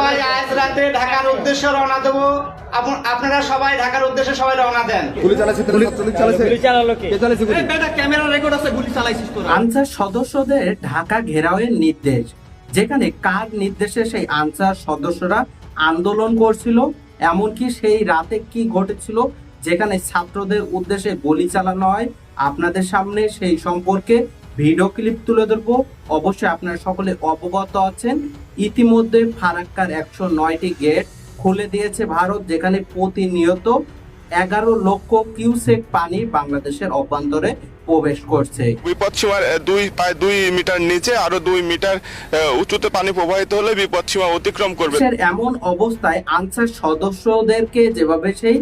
সবাই আজ রাতে ঢাকার উদ্দেশ্যে রওনা দেবো। আপনারা সবাই ঢাকার উদ্দেশ্যে সবাই রওনা দেন। গুলি চালাচ্ছে গুলি চালালো কে? গুলি? ক্যামেরা রেকর্ড আছে গুলি চালাইছিস তোরা। আনসার সদস্যদের ঢাকা ঘেরাওয়ের নির্দেশ যেখানে কার নির্দেশে সেই আনসার সদস্যরা আন্দোলন করছিল এমনকি সেই রাতে কি ঘটেছিল যেখানে ছাত্রদের উদ্দেশ্যে গুলি চালানো হয় আপনাদের সামনে সেই সম্পর্কে ভিডিও ক্লিপ তুলে ধরবো। অবশ্যই আপনারা সকলে অবগত আছেন। ইতিমধ্যে ফারাক্কার একশো নয়টি গেট খুলে দিয়েছে ভারত যেখানে প্রতিনিয়ত এগারো লক্ষ কিউসেক পানি বাংলাদেশের অভ্যন্তরে প্রবেশ করছে। বিপদ সীমার দুই প্রায় দুই মিটার নিচে আরও দুই মিটার উঁচুতে পানি প্রবাহিত হলে বিপদ সীমা অতিক্রম করবে। এমন অবস্থায় আনসার সদস্যদেরকে যেভাবে সেই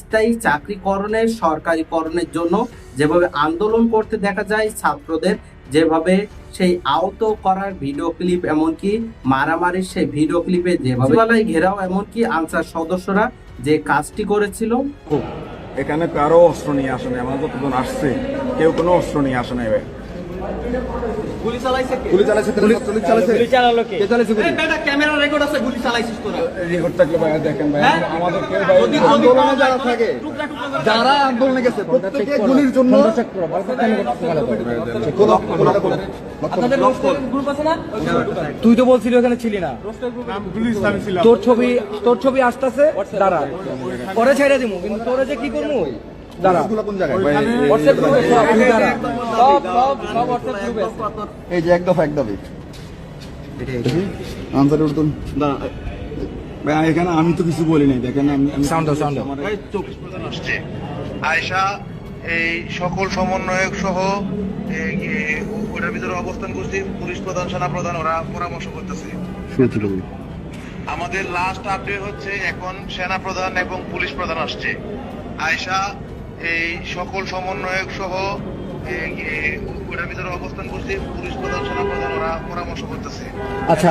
স্থায়ী চাকরিকরণের সরকারিকরণের জন্য যেভাবে আন্দোলন করতে দেখা যায় ছাত্রদের যেভাবে সেই আহত করার ভিডিও ক্লিপ এমনকি মারামারির সেই ভিডিও ক্লিপে যেভাবে ঘেরাও এমনকি আনসার সদস্যরা যে কাজটি করেছিল। এখানে কারও অস্ত্র নিয়ে আসে না আমার যতজন আসছে কেউ কোনো অস্ত্র নিয়ে আসে গুলি চালাইছে কে? গুলি চালাচ্ছে তো, গুলি চালালো কে? কে চালাচ্ছে গুলি? ক্যামেরা রেকর্ড আছে গুলি চালাইছিস তোরা। রেকর্ড থাকলে ভাই দেখেন ভাই হ্যাঁ? আমাদের কেউ ভাই যদি- আন্দোলনে যারা থাকে করে যারা আন্দোলনে গেছে প্রত্যেকে গুলির জন্য আপনাদের রোস্টের গ্রুপ আছে না? তুই তো বলছিলি ওখানে ছিলি না। তোর ছবি তোর ছবি আসতেছে দাঁড়া। পরে ছেড়ে দিমু কিন্তু তোরে যে কি করব দাঁড়া। কোন জায়গায়? ভাই হোয়াটসঅ্যাপ গ্রুপে সব তুই দাঁড়া। সব সব সব হোয়াটসঅ্যাপ গ্রুপে আছে। এই যে এক দফা এক দফি আনসার উর্দুন ভাই এখানে আমি তো কিছু বলি নাই দেখেন আমি সাউন্ড সাউন্ড আয়সা এই সকল সমন্বয়ক সহ ওটার ভিতরে অবস্থান করছি পুলিশ প্রধান সেনা প্রধান ওরা পরামর্শ করতেছে। আমাদের লাস্ট আপডেট হচ্ছে এখন সেনা প্রধান এবং পুলিশ প্রধান আসছে। আয়সা এই সকল সমন্বয়ক সহ এই, এই, ওটার ভিতরে অবস্থান করছি পুলিশ প্রধান সেনা ওরা পরামর্শ করতেছে। আচ্ছা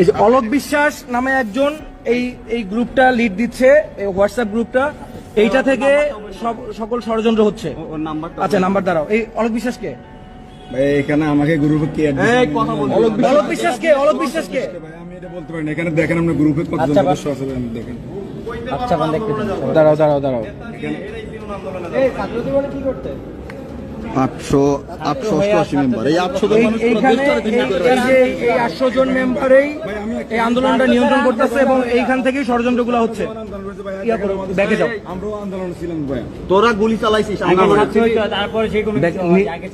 এই যে অলোক বিশ্বাস নামে একজন এই এই গ্রুপটা লিড দিচ্ছে এই হোয়াটসঅ্যাপ গ্রুপটা এইটা থেকে সব সকল ষড়যন্ত্র হচ্ছে। আচ্ছা নাম্বার দাঁড়াও এই অলোক বিশ্বাস কে ভাই এখানে আমাকে গ্রুপে কে অলোক বিশ্বাস কে অলোক বিশ্বাস কে ভাই আমি এটা বলতে পারি না। এখানে দেখেন আমরা গ্রুপে কতজন সদস্য আছে দেখেন। আচ্ছা দেখতে দাঁড়াও দাঁড়াও দাঁড়াও। আটশো আটশো অষ্টআশি মেম্বার এই আটশো এই- এইখানে এই- এই যে এই আটশো জন মেম্বারেই এই আন্দোলনটা নিয়ন্ত্রণ করতেছে এবং এইখান থেকেই ষড়যন্ত্রগুলো হচ্ছে। ব্যাকে যাও। আমরাও আন্দোলন ছিলাম তোরা গুলি চালাইছিস তারপরে যে কোনো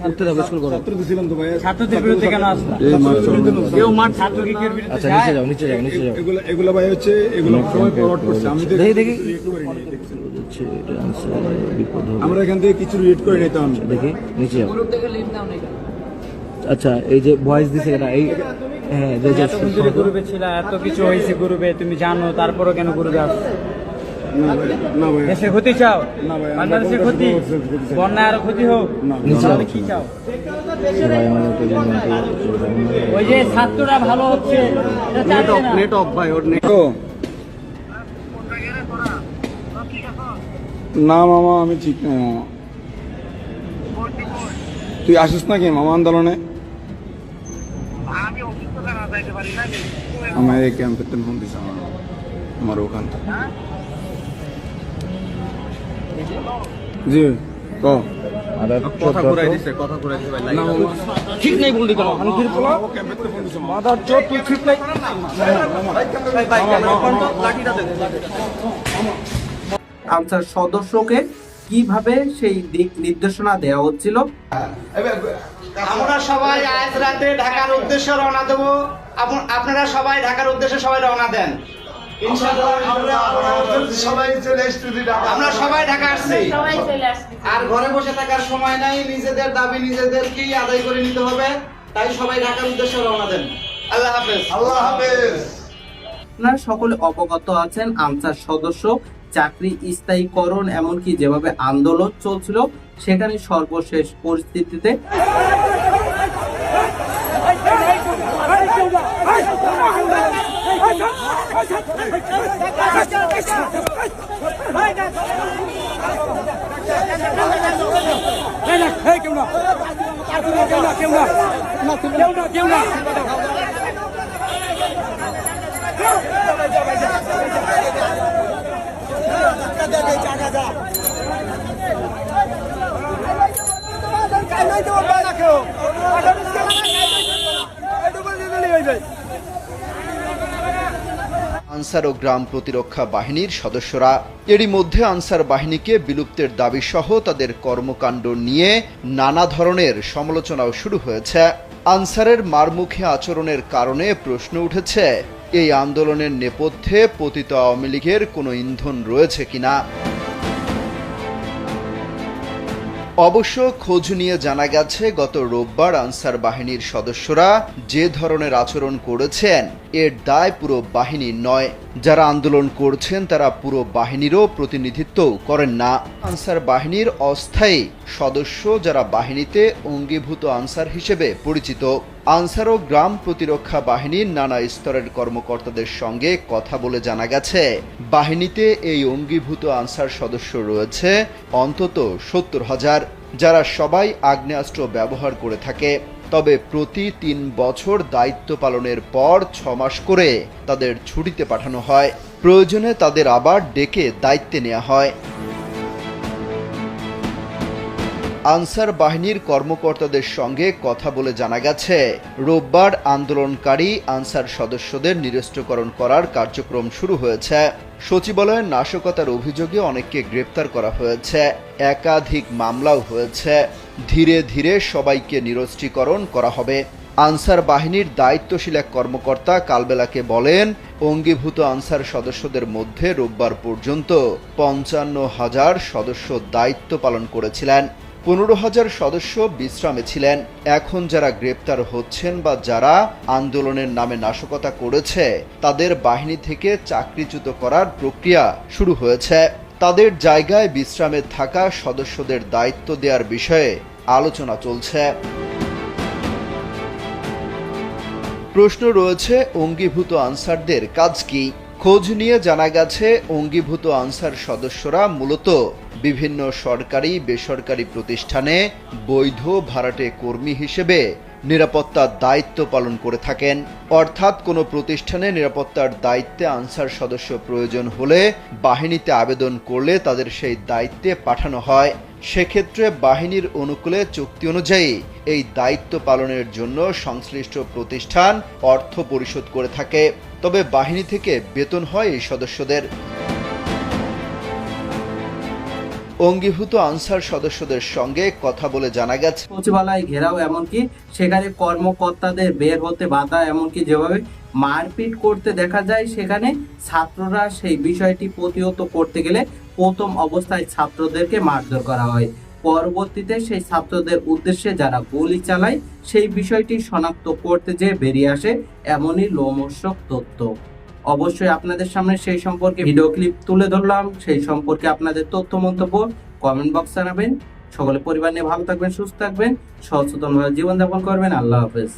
উঠতে হবে স্কুল করো। ছাত্র ছিলাম তো ভাই ছাত্রদের বিরুদ্ধে কেন আসলা? এই মাঠ চলবে। কেউ মাঠ আচ্ছা নিচে যাও নিচে যাও নিচে যাও। এগুলো এগুলো ভাই হচ্ছে এগুলো সবাই ফরওয়ার্ড করছে। আমি দেখি, দেখি। করি নাই, দেখছেন। আমরা এখান থেকে কিছু রিয়েট করে নিতাম দেখি নিচে যাও। আচ্ছা এই যে ভয়েস দিছে এটা এই হ্যাঁ যে যে তুমি গ্রুপে ছিল এত কিছু হয়েছে গ্রুপে তুমি জানো তারপরও কেন গ্রুপে আসছো? ক্ষতি চাও? বাংলাদেশের ক্ষতি। বন্যা আরও ক্ষতি হোক? না, নিচে তাহলে কি চাও? ওই যে ছাত্ররা ভালো হচ্ছে। নেট অফ ভাই ওর নেট না মামা আমি ঠিক নাই মামা তুই আসিস নাকি মামা আন্দোলনে আমার এই ক্যাম্পের ফোন দিছে আমার আমার ওখান জি ক না ঠিক নেই বললি কেন মাদার চোদ তুই ঠিক নাই আনসার সদস্যকে কীভাবে সেই দিক নির্দেশনা দেওয়া হচ্ছিল? আমরা সবাই আজ রাতে ঢাকার উদ্দেশ্যে রওনা দেবো। আপন- আপনারা সবাই ঢাকার উদ্দেশ্যে সবাই রওনা দেন। ইনশাআল্লাহ সবাই চলে এসছি আমরা সবাই ঢাকা আসছি। সবাই চলে আসবে আর ঘরে বসে থাকার সময় নাই নিজেদের দাবি নিজেদেরকেই আদায় করে নিতে হবে। তাই সবাই ঢাকার উদ্দেশ্যে রওনা দেন। আল্লাহ হাফেজ। আল্লাহ হাফেজ। আপনারা সকলে অবগত আছেন আনসার সদস্য চাকরি স্থায়ীকরণ এমনকি যেভাবে আন্দোলন চলছিল সেখানে সর্বশেষ পরিস্থিতিতে কেউ না কেউ না আনসার ও গ্রাম প্রতিরক্ষা বাহিনীর সদস্যরা এরই মধ্যে আনসার বাহিনীকে বিলুপ্তের দাবি সহ তাদের কর্মকাণ্ড নিয়ে নানা ধরনের সমালোচনাও শুরু হয়েছে। আনসারের মারমুখী আচরণের কারণে প্রশ্ন উঠেছে, এই আন্দোলনের নেপথ্যে পতিত আওয়ামী লীগের কোনো ইন্ধন রয়েছে কিনা? অবশ্য খোঁজ নিয়ে জানা গেছে, গত রোববার আনসার বাহিনীর সদস্যরা যে ধরনের আচরণ করেছেন, এর দায় পুরো বাহিনী নয়। যারা আন্দোলন করছেন, তারা পুরো বাহিনীরও প্রতিনিধিত্ব করেন না। আনসার বাহিনীর অস্থায়ী সদস্য যারা বাহিনীতে অঙ্গীভূত আনসার হিসেবে পরিচিত। আনসার ও গ্রাম প্রতিরক্ষা বাহিনীর নানা স্তরের কর্মকর্তাদের সঙ্গে কথা বলে জানা গেছে, বাহিনীতে এই অঙ্গীভূত আনসার সদস্য রয়েছে অন্তত সত্তর হাজার, যারা সবাই আগ্নেয়াস্ত্র ব্যবহার করে থাকে। তবে প্রতি তিন বছর দায়িত্ব পালনের পর ছ মাস করে তাদের ছুটিতে পাঠানো হয়। প্রয়োজনে তাদের আবার ডেকে দায়িত্বে নেওয়া হয়। আনসার বাহিনীর কর্মকর্তাদের সঙ্গে কথা বলে জানা গেছে, রোববার আন্দোলনকারী আনসার সদস্যদের নিরস্ত্রকরণ করার কার্যক্রম শুরু হয়েছে। সচিবালয়ের নাশকতার অভিযোগে অনেককে গ্রেপ্তার করা হয়েছে। একাধিক মামলাও হয়েছে। ধীরে ধীরে সবাইকে নিরস্ত্রীকরণ করা হবে। আনসার বাহিনীর দায়িত্বশীল এক কর্মকর্তা কালবেলাকে বলেন, অঙ্গীভূত আনসার সদস্যদের মধ্যে রোববার পর্যন্ত পঞ্চান্ন হাজার সদস্য দায়িত্ব পালন করেছিলেন। পনেরো হাজার সদস্য বিশ্রামে ছিলেন। এখন যারা গ্রেপ্তার হচ্ছেন বা যারা আন্দোলনের নামে নাশকতা করেছে, তাদের বাহিনী থেকে চাকরিচ্যুত করার প্রক্রিয়া শুরু হয়েছে। তাদের জায়গায় বিশ্রামে থাকা সদস্যদের দায়িত্ব দেওয়ার বিষয়ে আলোচনা চলছে। প্রশ্ন রয়েছে, অঙ্গীভূত আনসারদের কাজ কি? খোঁজ নিয়ে জানা গেছে, অঙ্গীভূত আনসার সদস্যরা মূলত বিভিন্ন সরকারি, বেসরকারি প্রতিষ্ঠানে বৈধ ভাড়াটে কর্মী হিসেবে নিরাপত্তার দায়িত্ব পালন করে থাকেন। অর্থাৎ কোনো প্রতিষ্ঠানে নিরাপত্তার দায়িত্বে আনসার সদস্য প্রয়োজন হলে বাহিনীতে আবেদন করলে তাদের সেই দায়িত্বে পাঠানো হয়। সেক্ষেত্রে বাহিনীর অনুকূলে চুক্তি অনুযায়ী এই দায়িত্ব পালনের জন্য সংশ্লিষ্ট প্রতিষ্ঠান অর্থ পরিশোধ করে থাকে। তবে বাহিনী থেকে বেতন হয় এই সদস্যদের। অঙ্গীভূত আনসার সদস্যদের সঙ্গে কথা বলে জানা গেছে। সচিবালয় ঘেরাও এমনকি সেখানে কর্মকর্তাদের বের হতে বাধা এমনকি যেভাবে মারপিট করতে দেখা যায়, সেখানে ছাত্ররা সেই বিষয়টি প্রতিহত করতে গেলে প্রথম অবস্থায় ছাত্রদেরকে মারধর করা হয়। পরবর্তীতে সেই ছাত্রদের উদ্দেশ্যে যারা গুলি চালায়, সেই বিষয়টি শনাক্ত করতে যে বেরিয়ে আসে এমনই লোমর্ষক তথ্য। অবশ্যই আপনাদের সামনে সেই সম্পর্কে ভিডিও ক্লিপ তুলে ধরলাম, সেই সম্পর্কে আপনাদের তথ্য মন্তব্য কমেন্ট বক্স জানাবেন। সকলে পরিবার নিয়ে ভালো থাকবেন, সুস্থ থাকবেন সচেতনভাবে জীবনযাপন করবেন। আল্লাহ হাফেজ।